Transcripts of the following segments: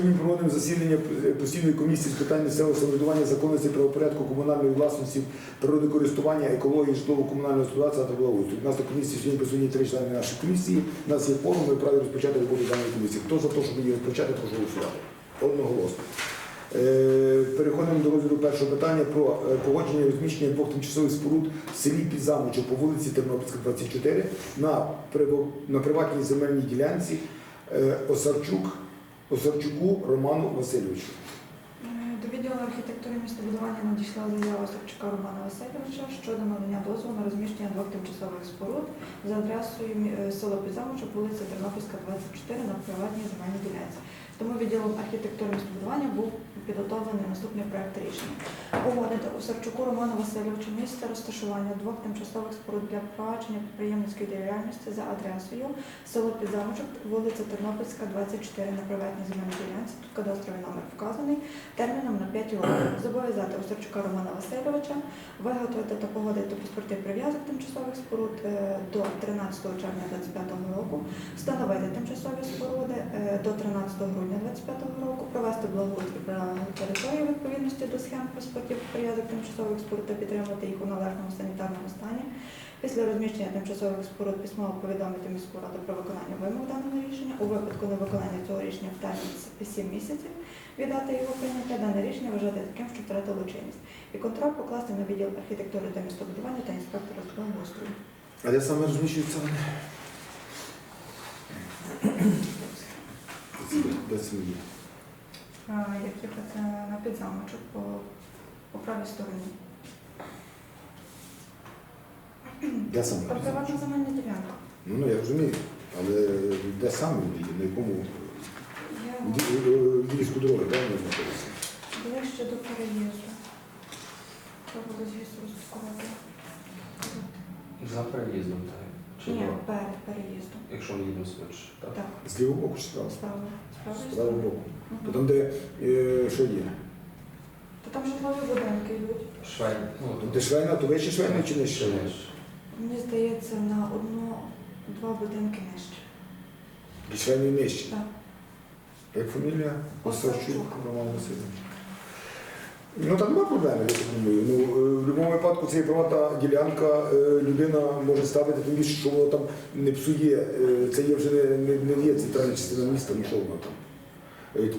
Сьогодні проводимо засідання постійної комісії з питань місцевого самоврядування, законності, правопорядку, комунальної власності, природокористування, екології, житлово-комунального господарства та благоустрою. У нас на комісії сьогодні присутні три члени нашої комісії. У нас є форум, ми праві розпочати роботу даної комісії. Хто за те, щоб її розпочати, прошу голосувати. Одноголосно. Е, Переходимо до розгляду першого питання про е, погодження розміщення двох тимчасових споруд в селі Підзамочок по вулиці Тернопільська, 24 на, на приватній земельній ділянці е, Осарчук, Осарчуку Роману Васильовичу. Е, До відділу архітектури містобудування надійшла заява Савчука Романа Васильовича щодо надання дозволу на розміщення двох тимчасових споруд за адресою села е, село Підзамочок, вулиця Тернопільська, 24 на приватній земельній ділянці. Тому відділом архітектури містобудування був підготовлений наступний проект рішення. Погодити Осарчуку Роману Васильовичу місце розташування двох тимчасових споруд для впровадження підприємницької діяльності за адресою село Підзамочок, вулиця Тернопільська, 24 на приватній земельній ділянці. Тут кадастровий номер вказаний терміном на 5 років. Зобов'язати Осарчука Романа Васильовича виготовити та погодити паспорти прив'язок тимчасових споруд е, до 13 червня 2025 року, встановити тимчасові споруди е, до 13 грудня 2025 року, провести благоустрій прилеглих території відповідності до схем паспортів прив'язок тимчасових споруд та підтримати їх у належному санітарному стані. Після розміщення тимчасових споруд письмово повідомити міську раду про виконання вимог даного рішення. У випадку невиконання цього рішення в термін 7 місяців від дати його прийняття дане рішення вважати таким, що втратило чинність. І контроль покласти на відділ архітектури та містобудування та інспектора з благоустрою. А де саме розміщується це є? А, Як їхати на підзамочок по, по правій стороні. Де саме? Там приватна земельна ділянка. Ну, ну, я розумію. Але де саме він? На якому Я війську дороги, правильно знаходиться? ближче до переїзду. Треба буде звісно розпакувати. За переїздом, так. Чи Ні, перед переїздом. Якщо ми їдемо швидше, так? Так, З лівого боку чи справа? справа. Справа. З правого боку. То там, де е, що є? Та там житлові будинки йдуть. Швейн. Ну, де швейна, то вище швейна чи нижче? Мені здається, на одну, два будинки нижче. І швейної нижче. Так. Як фамілія? Осадчук. Осадчук Роман Васильович. Ну там нема проблеми, я так думаю. Ну, е, в будь-якому випадку це є приватна ділянка, е, людина може ставити, тим більше, що воно там не псує. Е, Це є вже не, не, не є центральна частина міста, ну що воно там.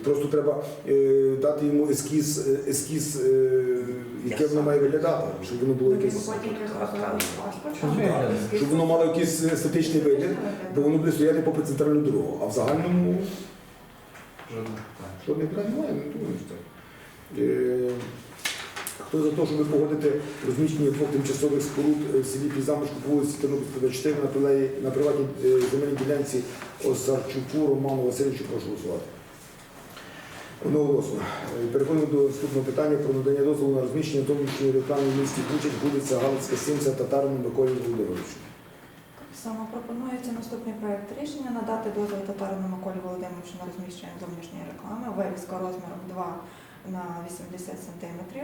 Просто треба е, дати йому ескіз, ескіз е, яке воно має виглядати, щоб воно було якесь. Виглядає? Щоб воно мало якийсь е, статичний вигляд, бо воно буде стояти попри центральну дорогу. А в загальному Жодних питань. жодних питань немає, не думаю, що так. Е, Хто за те, щоб погодити розміщення двох тимчасових споруд е, в селі Пізамочку по вулиці Тернопільська, 24 на, приватній е, земельній ділянці Осарчуку Роману Васильовичу, прошу голосувати. Одноголосно. Переходимо до наступного питання про надання дозволу на розміщення зовнішньої реклами в місті Бучач, вулиця Галицька, 70, Татарину Миколі Володимировичу. Саме пропонується наступний проект рішення надати дозвіл татарину Миколі Володимировичу на розміщення зовнішньої реклами, вивіска розміром 2 на 80 см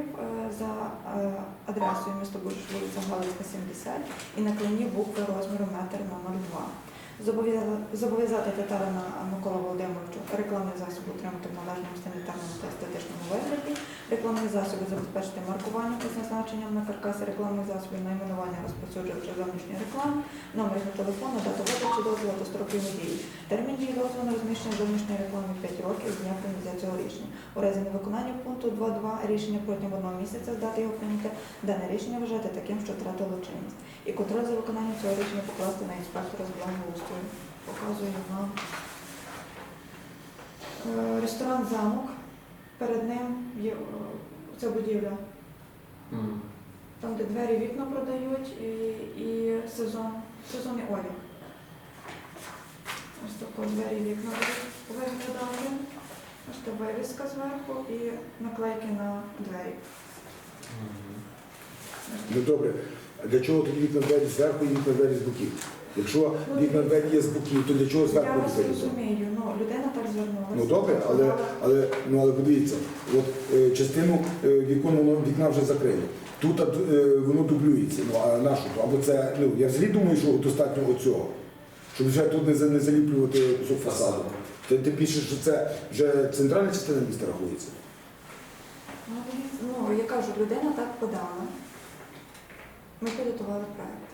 за е, адресою місто Бурж, вулиця Галицька, 70 і на клині букви розміру метр номер 2. Зобов'язати- татарина Микола Володимировичу рекламний засіб утримати в належному санітарному та естетичному вигляді, рекламні засоби забезпечити маркування із зазначенням на каркасі рекламних засобів, найменування розповсюджувача зовнішньої реклами, номер його телефону, дату видачі дозволу та строки дії. Термін дії дозволу на розміщення зовнішньої реклами 5 років з дня прийняття цього рішення. У разі невиконання пункту 2.2 рішення протягом одного місяця з дати його прийняття, дане рішення вважати таким, що втратило чинність. І контроль за виконанням цього рішення покласти на інспектора з благоустрою. Показую нам Е, ресторан замок. Перед ним є е, ця будівля. Там, де двері вікна продають і, і сезон, сезонний одяг. Ось тако двері вікна будуть виглядати. Ось та вивіска зверху і наклейки на двері. Ну добре, для чого тоді вікна двері зверху і вікна двері з боків? Якщо вікна двері є з боків, то для чого Я зверху вас двері? розумію, ну людина так звернулася. Ну добре, але, але, ну, але подивіться, от е, частину е, вікон воно вікна вже закрили. Тут е, воно дублюється. Ну а на що то? Або це, ну я взагалі думаю, що достатньо оцього, щоб вже тут не, за- не заліплювати кусок фасаду. Ти, ти пишеш, що це вже центральна частина міста рахується. Ну, дивіться, Ну, я кажу, людина так подала. Ми підготували проект.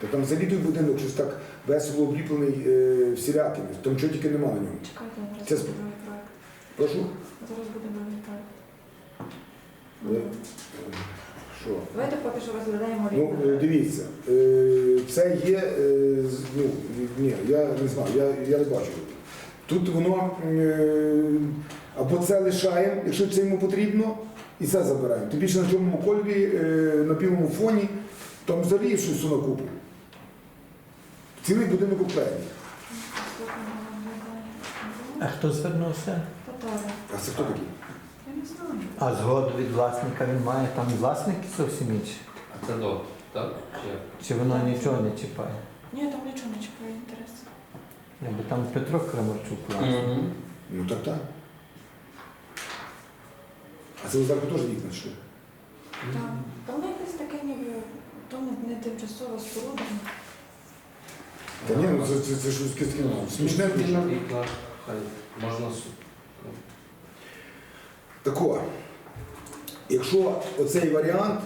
Та там взагалі той будинок щось так весело обліплений е, всілякими. Там чого тільки нема на ньому. Чекайте, зараз Це буде сп- другий проект. Прошу? Зараз буде другий проект. Е, Що? Давайте поки що розглядаємо Ну, рівно. е, дивіться, е, це є, е, з- ну, ні, я не знаю, я, я не бачу. Тут воно е, або це лишаємо, якщо це йому потрібно, і це забираємо. Тим більше на чорному кольорі, е, на білому фоні, там взагалі щось на купу. Цілий будинок обклеєний. А хто звернувся? Татари. А це хто такий? Я не знаю. А згоду від власника він має там власники зовсім інші? А це до, так? Чи? Чи воно нічого не чіпає? Ні, там нічого не чекає інтерес. Якби там Петро Крамарчук власник. Мгм. Ну так так. А це зверху теж вікна що? Там, там якесь таке ніби, то не, не тимчасова споруда. Та ні, ну це, це, це щось таке смішне. Дуже. вікна, хай можна су- ну, Тако, якщо оцей варіант,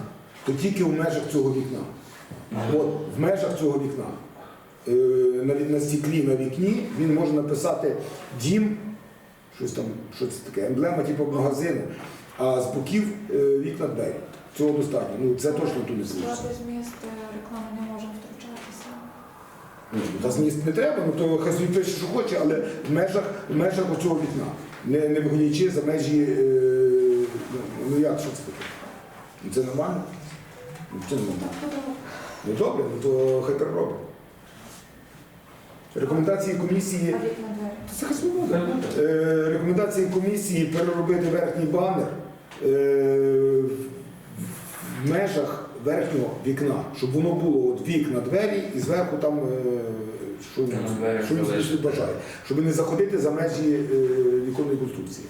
то тільки в межах цього вікна. От в межах цього вікна. Е, На, ві- на стіклі на вікні він може написати дім, щось там, що це таке, емблема типу магазину, а з боків е, вікна двері. Цього достатньо. Ну це точно тут не служиться. Склад зміст е, реклами не Та зміст не треба, ну то хай собі пише, що хоче, але в межах, в межах оцього вікна. Не, не виходячи за межі. Е, ну, ну як, що це таке? Ну, це нормально? Ну, це нормально. Ну добре, ну то хай переробить. Рекомендації комісії. Це хай. Е, рекомендації комісії переробити верхній банер е, в межах верхнього вікна, щоб воно було от вікна, двері і зверху там, е, що, що він бажає, щоб не заходити за межі е, віконної конструкції.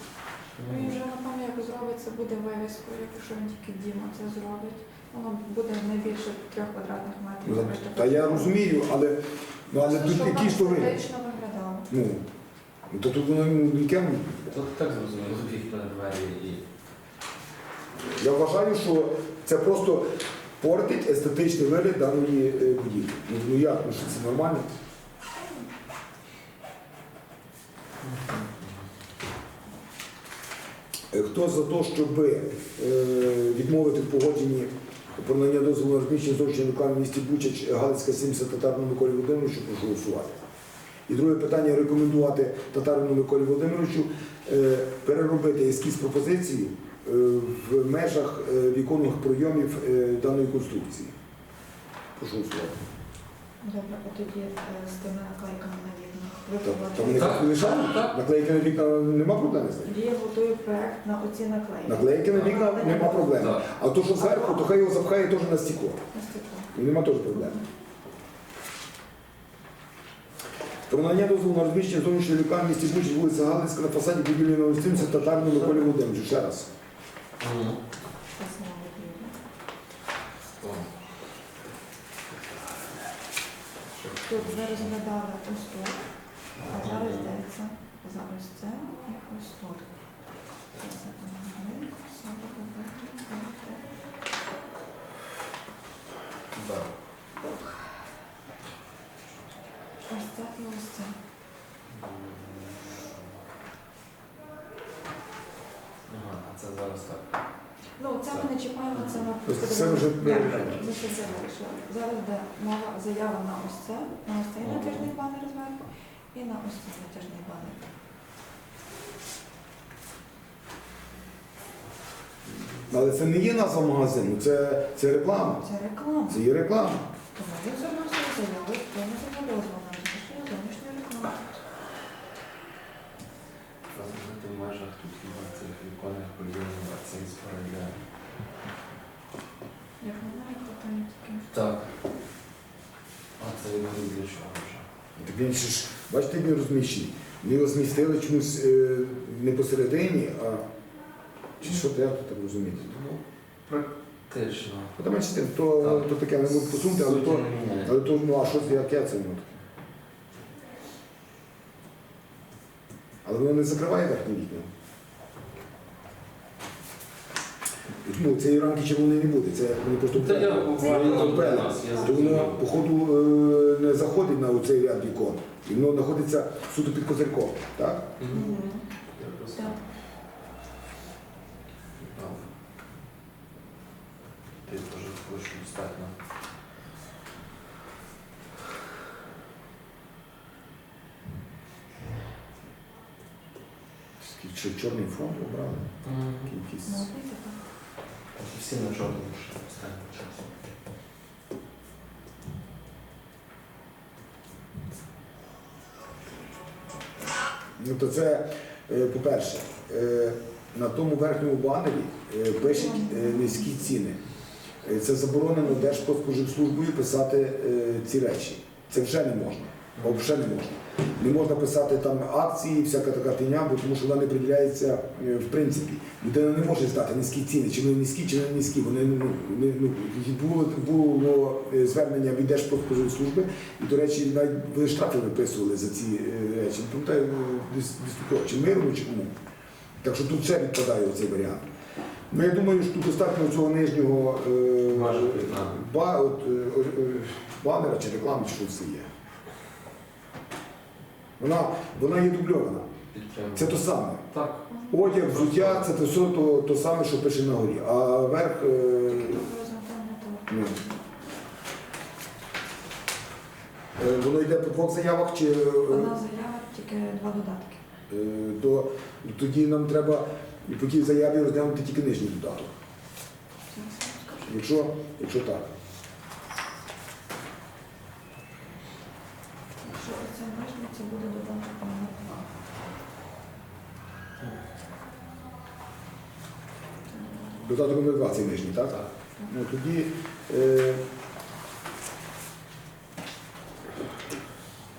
Ну і вже напевно як зробить, це буде вивіскою, якщо він тільки Діма це зробить. Воно буде не більше трьох квадратних метрів. Ну, Та я розумію, але, ну, але тут ви. виглядало. Ну, ну, то тут воно ну, яке Тут так зрозуміло, вікна, двері і. Я вважаю, що це просто портить естетичний вигляд даної е, будівлі. Ну, ну як, ну що це нормально? Е, Хто за те, щоб е, відмовити в погодженні про надання дозволу на розміщення зовнішнього локального в місті Бучач Галицька 70 татарну Миколі Володимировичу, прошу голосувати. І друге питання рекомендувати татарину Миколі Володимировичу переробити ескіз пропозиції в межах е, віконних пройомів е, даної конструкції. Прошу голосувати. Добре, а тоді е, з тими наклейками на вікна. Ви Там лишають? так. Наклейки на вікна нема проблем з ним? Я готую проект на оці наклейки. Наклейки на вікна нема проблем. А то, що зверху, то хай його запхає теж на стекло. На стекло. Нема теж проблем. Про надання дозволу на розміщення зовнішньої лікарні в місті Бучі, вулиця Галицька на фасаді будівлі номер 70 татарну Миколі Володимировичу. Ще раз. Тут ви розглядали ось тут, а зараз йдеться за ось це і ось тут. Це саме побачите. Так. Ось це і ось це. Ага, а це зараз так. Ну, це ми Тобто це вже ми це вирішили. Зараз йде мова заява на ось це, на ось цей натяжний банер зверху і на ось цей натяжний банер. Але це не є назва магазину, це, це реклама. Це реклама. Це є реклама. Тому він звернувся з заявою, то не на розміщення зовнішньої реклами. Розуміти в межах тут хіба цих віконних прийомів, а це і справляє. Як на мене, то там тільки. Так. А це я говорю для чого вже? Так він ще ж, бачите, як він розміщений. Ми його змістили чомусь е, не посередині, а чи що треба так розуміти? Ну, менше з тим, то, Так. то таке не можу посунути, але Суті то, не міняє. але то ну, а що це, яке це? Ну, але воно не закриває верхні вікна. Ну, цієї рамки червоної не буде, це вони просто Та я буквально нас, я То воно, зрозумів. походу, е, не заходить на оцей ряд вікон. І воно знаходиться суто під козирком. Так? Мгм. Мгм. Ти теж хочеш достатньо. Такий Чорний фронт обрали. Такий якийсь. Ну, знаєте, так. Всі на чорному ще останнім часом. Ну, то це, е, по-перше, е, на тому верхньому банері е, пишуть низькі ціни. Це заборонено Держпродспоживслужбою писати ці речі. Це вже не можна. Взагалі не можна. Не можна писати там акції, всяка така фігня, бо тому що вона не приділяється е, в принципі. Людина не може знати низькі ціни, чи вони низькі, чи не низькі. Вони ну, не, ну, було, було е, звернення від Держпродспоживслужби, і, до речі, навіть ви штрафи виписували за ці е, речі. Пам'ятаю, такого, чи мирно, чи кому. Так що тут ще відпадає цей варіант. Ну, я думаю, що тут достатньо цього нижнього е, ба, от, е, банера чи реклами, що все є. Вона, вона є дубльована. Це то саме. Так. Одяг, взуття це то все то, то саме, що пише на горі. А верх. Е, ну, е, воно йде по двох заявах, чи е, Одна заява, тільки два додатки. е, то тоді нам треба і по тій заяві розглянути тільки нижній додаток. Зараз я вам скажу. Якщо, якщо так. Якщо оце нижнє, це буде додаток номер два. Додаток номер 2 цей так? Так. Ну тоді. Е,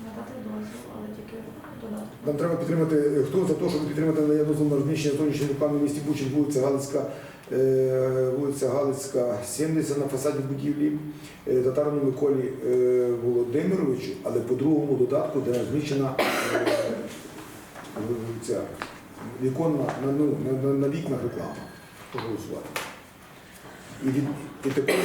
Надати дозвіл, але тільки додаток. Нам треба підтримати, е, хто за те, щоб підтримати надання дозволу на розміщення зовнішньої реклами в місті Бучень, вулиця Галицька, е, вулиця Галицька, 70 на фасаді будівлі е, Татарину Миколі е, Володимировичу, але по другому додатку, де розміщена е, ця віконна на, ну, на, на, на вікнах реклама. Прошу. І, від, і також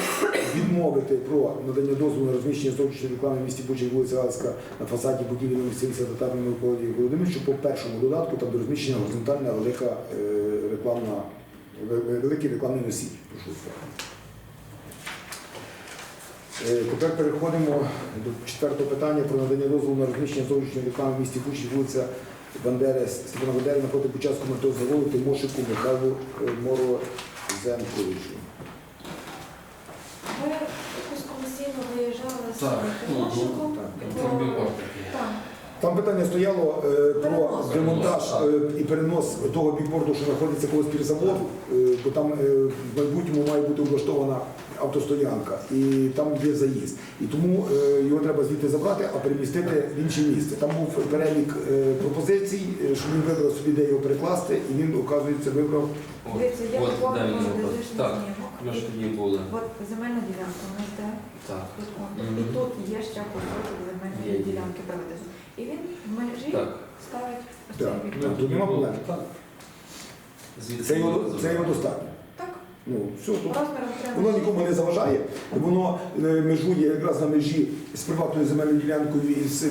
відмовити про надання дозволу на розміщення зовнішньої реклами в місті Бучень, вулиця Галицька на фасаді будівлі номер 70 Татарної Миколі Володимировичу по першому додатку там до розміщення горизонтальна велика е, рекламна, великий рекламний носій. Прошу. Е, Тепер переходимо до четвертого питання про надання дозволу на розміщення зовнішньої реклами в місті Бучі, вулиця Бандери, Степана Бандери напроти початку мертвого заводу Тимошику Михайлу е, Морозенковичу. Ви якось комісійно виїжджали з Так. Тимошиком. Так. Там. Так. Там питання стояло е, про Перенос. демонтаж е, і перенос того бікборду, що знаходиться коло спірзаводу, е, бо там е, в майбутньому має бути облаштована автостоянка, і там є заїзд. І тому е, його треба звідти забрати, а перемістити в інше місце. Там був перелік е, пропозицій, що він вибрав собі, де його перекласти, і він, оказується, вибрав. От, Дивіться, от де він геодезичний Так, ми ж тоді були. От земельна ділянка у нас де Так. тут, от. Мгм. і тут є ще кусочок Є, земельної є. ділянки проведено. І він в межі Так. ставить ось Так. цей Ну, тут нема проблем. Так. Звідси Це його, це його достатньо. Так, Ну, все, тут розміром треба. Воно нікому не заважає, воно е, межує якраз на межі з приватною земельною ділянкою і з, е,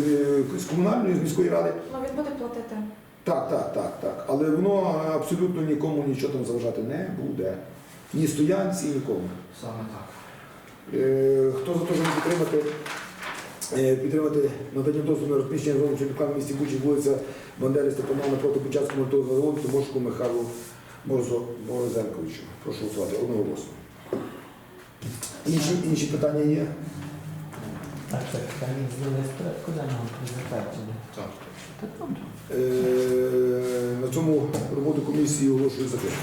з комунальною, з міської ради. Ну він буде платити. Так, так, так, так. Але воно абсолютно нікому нічого там заважати не буде. Ні стоянці, нікому. Саме так. Е, Хто за те, щоб підтримати, е, підтримати надання дозволу на розміщення зовнішньої реклами в місті Бучі, вулиця Бандери Степана напроти Початського мотового заводу, Тимошку Михайлу Морозенковичу. Прошу голосувати одноголосно. Інші, інші питання є? Так, так, питання зняли з порядку денного затвердження. Так. Так, добре. Е, На цьому роботу комісії оголошую закритою.